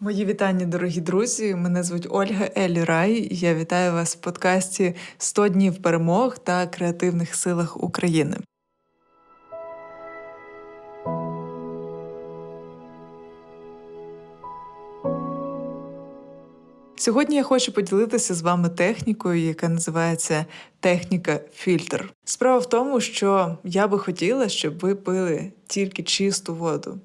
Мої вітання, дорогі друзі. Мене звуть Ольга Елі Рай. і Я вітаю вас в подкасті «100 днів перемог та креативних силах України. Сьогодні я хочу поділитися з вами технікою, яка називається техніка фільтр. Справа в тому, що я би хотіла, щоб ви пили тільки чисту воду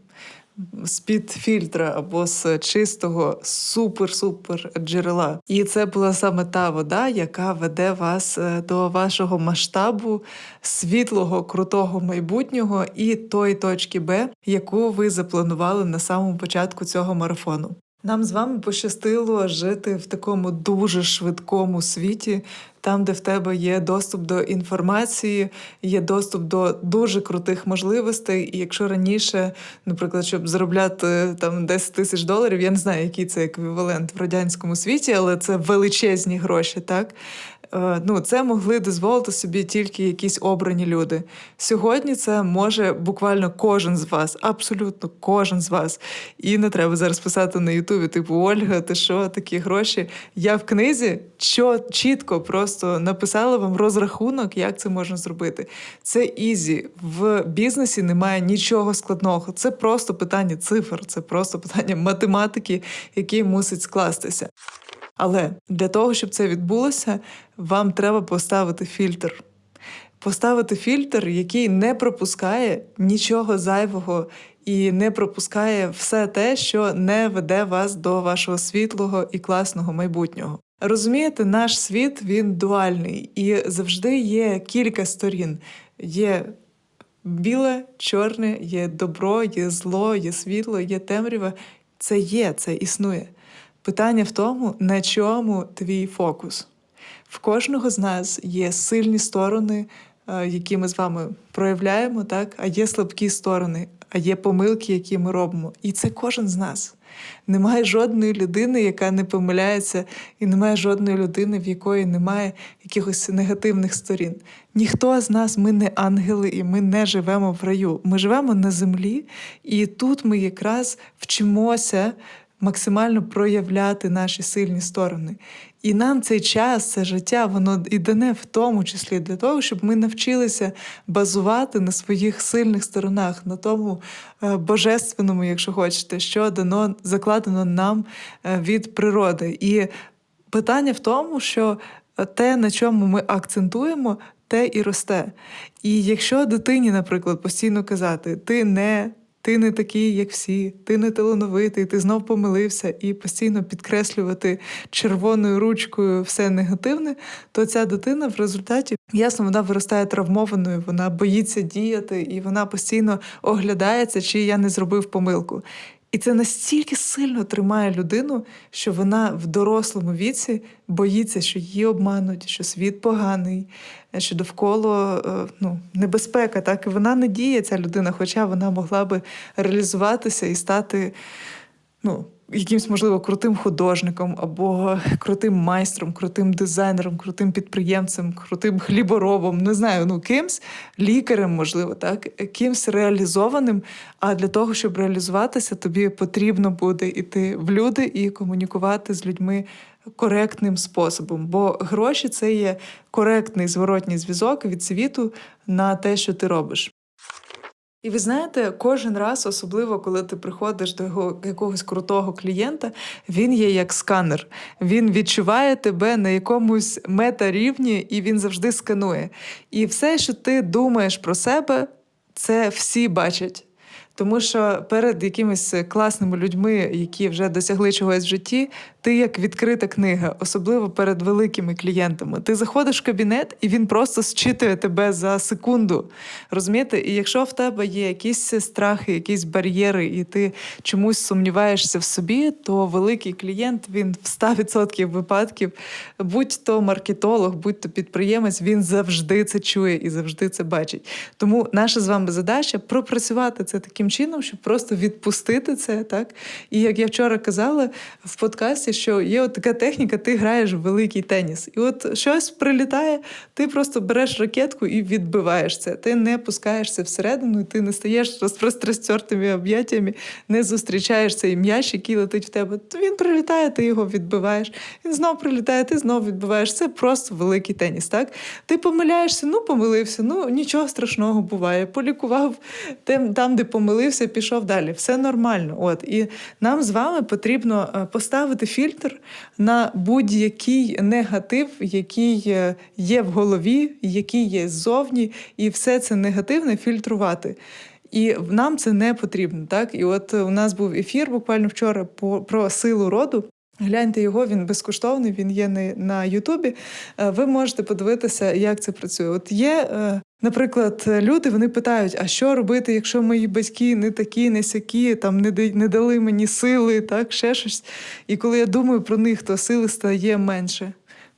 з-під фільтра або з чистого супер-супер джерела. І це була саме та вода, яка веде вас е, до вашого масштабу світлого, крутого майбутнього і тої точки Б, яку ви запланували на самому початку цього марафону. Нам з вами пощастило жити в такому дуже швидкому світі, там, де в тебе є доступ до інформації, є доступ до дуже крутих можливостей. І якщо раніше, наприклад, щоб заробляти там 10 тисяч доларів, я не знаю, який це еквівалент в радянському світі, але це величезні гроші, так ну, це могли дозволити собі тільки якісь обрані люди. Сьогодні це може буквально кожен з вас, абсолютно кожен з вас. І не треба зараз писати на Ютубі, типу Ольга, ти що, такі гроші? Я в книзі чітко просто написала вам розрахунок, як це можна зробити. Це ізі. В бізнесі немає нічого складного. Це просто питання цифр, це просто питання математики, які мусить скластися. Але для того, щоб це відбулося, вам треба поставити фільтр. Поставити фільтр, який не пропускає нічого зайвого і не пропускає все те, що не веде вас до вашого світлого і класного майбутнього. Розумієте, наш світ він дуальний і завжди є кілька сторін. Є біле, чорне, є добро, є зло, є світло, є темрява. Це є, це існує. Питання в тому, на чому твій фокус. В кожного з нас є сильні сторони, е, які ми з вами проявляємо, так? а є слабкі сторони, а є помилки, які ми робимо. І це кожен з нас. Немає жодної людини, яка не помиляється, і немає жодної людини, в якої немає якихось негативних сторін. Ніхто з нас, ми не ангели, і ми не живемо в раю. Ми живемо на землі, і тут ми якраз вчимося максимально проявляти наші сильні сторони. І нам цей час, це життя, воно і дане в тому числі для того, щоб ми навчилися базувати на своїх сильних сторонах, на тому е, божественному, якщо хочете, що дано закладено нам е, від природи. І питання в тому, що те, на чому ми акцентуємо, те і росте. І якщо дитині, наприклад, постійно казати, ти не ти не такий, як всі, ти не талановитий, ти знов помилився, і постійно підкреслювати червоною ручкою все негативне, то ця дитина в результаті ясно вона виростає травмованою, вона боїться діяти, і вона постійно оглядається, чи я не зробив помилку. І це настільки сильно тримає людину, що вона в дорослому віці боїться, що її обмануть, що світ поганий, що довкола е, ну, небезпека. Так і вона не діє, ця людина, хоча вона могла би реалізуватися і стати ну, якимсь, можливо, крутим художником або крутим майстром, крутим дизайнером, крутим підприємцем, крутим хліборобом, не знаю, ну кимсь лікарем, можливо, так, кимсь реалізованим. А для того, щоб реалізуватися, тобі потрібно буде йти в люди і комунікувати з людьми. Коректним способом, бо гроші це є коректний зворотній зв'язок від світу на те, що ти робиш. І ви знаєте, кожен раз, особливо коли ти приходиш до його якогось крутого клієнта, він є як сканер. Він відчуває тебе на якомусь мета-рівні і він завжди сканує. І все, що ти думаєш про себе, це всі бачать. Тому що перед якимись класними людьми, які вже досягли чогось в житті, ти як відкрита книга, особливо перед великими клієнтами. Ти заходиш в кабінет, і він просто зчитує тебе за секунду. Розумієте? І якщо в тебе є якісь страхи, якісь бар'єри, і ти чомусь сумніваєшся в собі, то великий клієнт він в 100% випадків, будь-то маркетолог, будь-то підприємець, він завжди це чує і завжди це бачить. Тому наша з вами задача пропрацювати це таким чином, щоб просто відпустити це, так і як я вчора казала в подкасті що є от така техніка, ти граєш в великий теніс. І от щось прилітає, ти просто береш ракетку і відбиваєш це. Ти не пускаєшся всередину, ти не стаєш з об'яттями, не зустрічаєш цей м'яч, який летить в тебе. Він прилітає, ти його відбиваєш. Він знов прилітає, ти знов відбиваєш. Це просто великий теніс. Так? Ти помиляєшся, ну помилився, ну нічого страшного буває. Полікував тим, там, де помилився, пішов далі. Все нормально. От і нам з вами потрібно е, поставити фільтр на будь-який негатив, який е, є в голові, який є ззовні, і все це негативне фільтрувати. І нам це не потрібно. Так, і от у нас був ефір буквально вчора по про силу роду. Гляньте його, він безкоштовний, він є не на Ютубі. Е, Ви можете подивитися, як це працює. От є, е, наприклад, люди вони питають: а що робити, якщо мої батьки не такі, не сякі, там не дали мені сили, так, ще щось. І коли я думаю про них, то сили стає менше.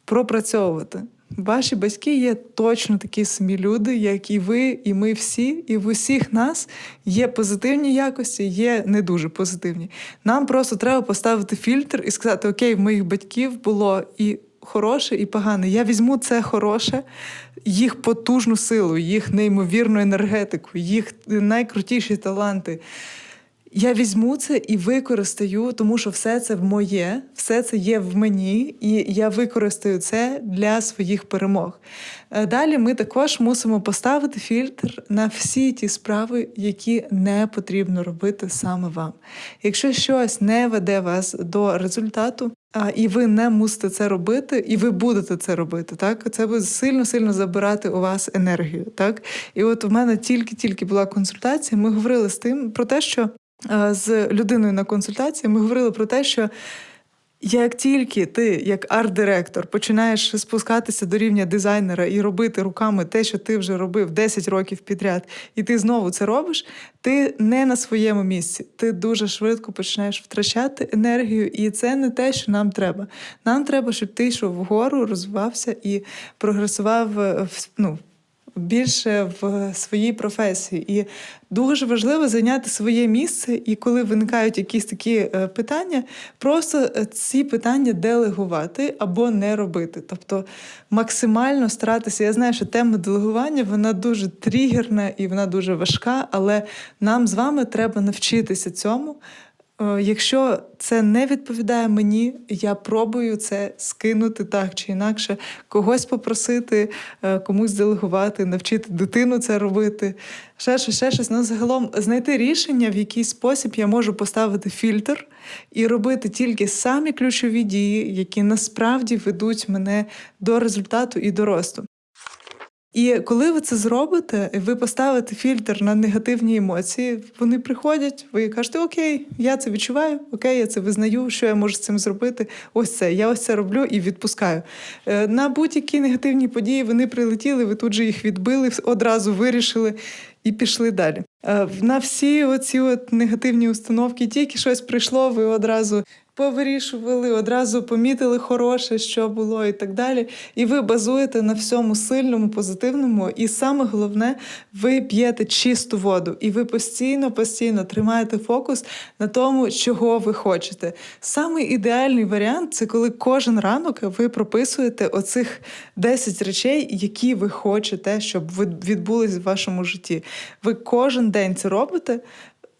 Пропрацьовувати. Ваші батьки є точно такі самі люди, як і ви, і ми всі, і в усіх нас є позитивні якості, є не дуже позитивні. Нам просто треба поставити фільтр і сказати: Окей, в моїх батьків було і хороше, і погане. Я візьму це хороше, їх потужну силу, їх неймовірну енергетику, їх найкрутіші таланти. Я візьму це і використаю, тому що все це моє, все це є в мені, і я використаю це для своїх перемог. Е, Далі ми також мусимо поставити фільтр на всі ті справи, які не потрібно робити саме вам. Якщо щось не веде вас до результату, і ви не мусите це робити, і ви будете це робити. Так, це буде сильно сильно забирати у вас енергію. Так, і от у мене тільки-тільки була консультація. Ми говорили з тим про те, що з людиною на консультації ми говорили про те, що. Як тільки ти, як арт-директор, починаєш спускатися до рівня дизайнера і робити руками те, що ти вже робив 10 років підряд, і ти знову це робиш, ти не на своєму місці. Ти дуже швидко починаєш втрачати енергію, і це не те, що нам треба. Нам треба, щоб ти йшов вгору, розвивався і прогресував е, ну, більше в своїй професії. І дуже важливо зайняти своє місце, і коли виникають якісь такі е, питання, просто е, ці питання делегувати або не робити. Тобто максимально старатися. Я знаю, що тема делегування вона дуже тригерна і вона дуже важка, але нам з вами треба навчитися цьому. Е, Якщо це не відповідає мені, я пробую це скинути так чи інакше, когось попросити, е, комусь делегувати, навчити дитину це робити. Ще щось, ще щось. Ну, загалом знайти рішення, в який спосіб я можу поставити фільтр і робити тільки самі ключові дії, які насправді ведуть мене до результату і до росту. І коли ви це зробите, ви поставите фільтр на негативні емоції, вони приходять, ви кажете, окей, я це відчуваю, окей, я це визнаю, що я можу з цим зробити. Ось це, я ось це роблю і відпускаю. Е, На будь-які негативні події вони прилетіли, ви тут же їх відбили, одразу вирішили і пішли далі. Е, На всі оці от негативні установки, тільки щось прийшло, ви одразу повирішували, одразу помітили хороше, що було, і так далі. І ви базуєте на всьому сильному, позитивному. І саме головне, ви п'єте чисту воду, і ви постійно, постійно тримаєте фокус на тому, чого ви хочете. Самий ідеальний варіант це коли кожен ранок ви прописуєте оцих 10 речей, які ви хочете, щоб відбулись в вашому житті. Ви кожен день це робите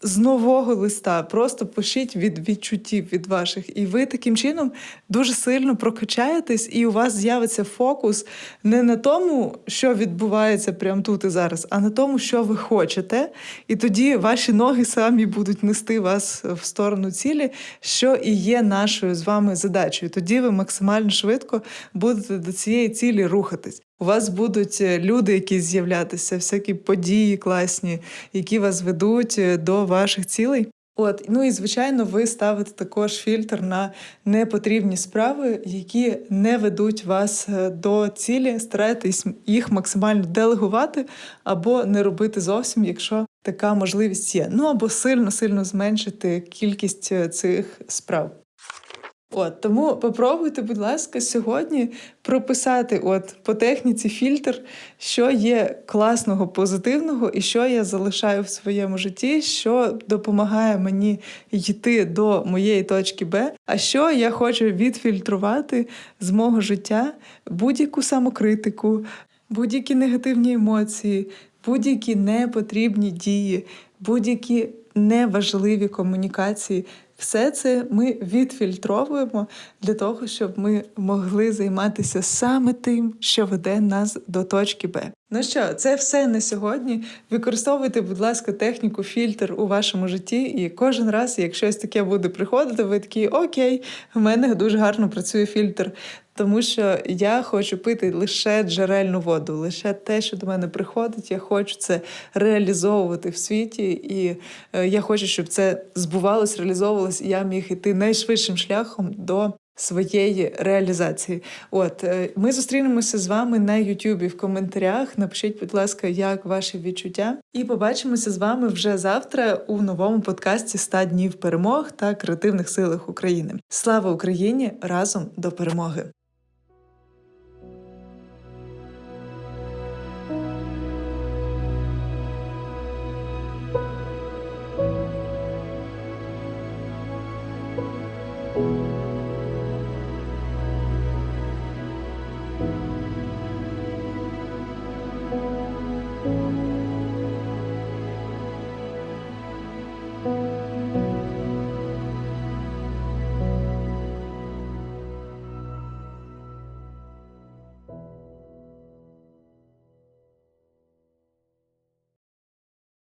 з нового листа. Просто пишіть від відчуттів від ваших. І ви таким чином дуже сильно прокачаєтесь, і у вас з'явиться фокус не на тому, що відбувається прямо тут і зараз, а на тому, що ви хочете. І тоді ваші ноги самі будуть нести вас в сторону цілі, що і є нашою з вами задачею. Тоді ви максимально швидко будете до цієї цілі рухатись. У вас будуть е, люди, які з'являтися, всякі події класні, які вас ведуть е, до ваших цілей. От, ну і звичайно, ви ставите також фільтр на непотрібні справи, які не ведуть вас е, до цілі. Старайтесь їх максимально делегувати або не робити зовсім, якщо така можливість є. Ну або сильно сильно зменшити кількість цих справ. От тому попробуйте, будь ласка, сьогодні прописати от по техніці фільтр, що є класного, позитивного, і що я залишаю в своєму житті, що допомагає мені йти до моєї точки Б. А що я хочу відфільтрувати з мого життя будь-яку самокритику, будь-які негативні емоції, будь-які непотрібні дії, будь-які неважливі комунікації. Все це ми відфільтровуємо для того, щоб ми могли займатися саме тим, що веде нас до точки Б. Ну що, це все на сьогодні. Використовуйте, будь ласка, техніку фільтр у вашому житті, і кожен раз, як щось таке буде приходити, ви такі окей, в мене дуже гарно працює фільтр. Тому що я хочу пити лише джерельну воду, лише те, що до мене приходить. Я хочу це реалізовувати в світі, і е, я хочу, щоб це збувалось, реалізовувалось, і я міг іти найшвидшим шляхом до своєї реалізації. От е, ми зустрінемося з вами на Ютубі в коментарях. Напишіть, будь ласка, як ваші відчуття, і побачимося з вами вже завтра у новому подкасті «100 днів перемог та креативних силах України. Слава Україні! Разом до перемоги!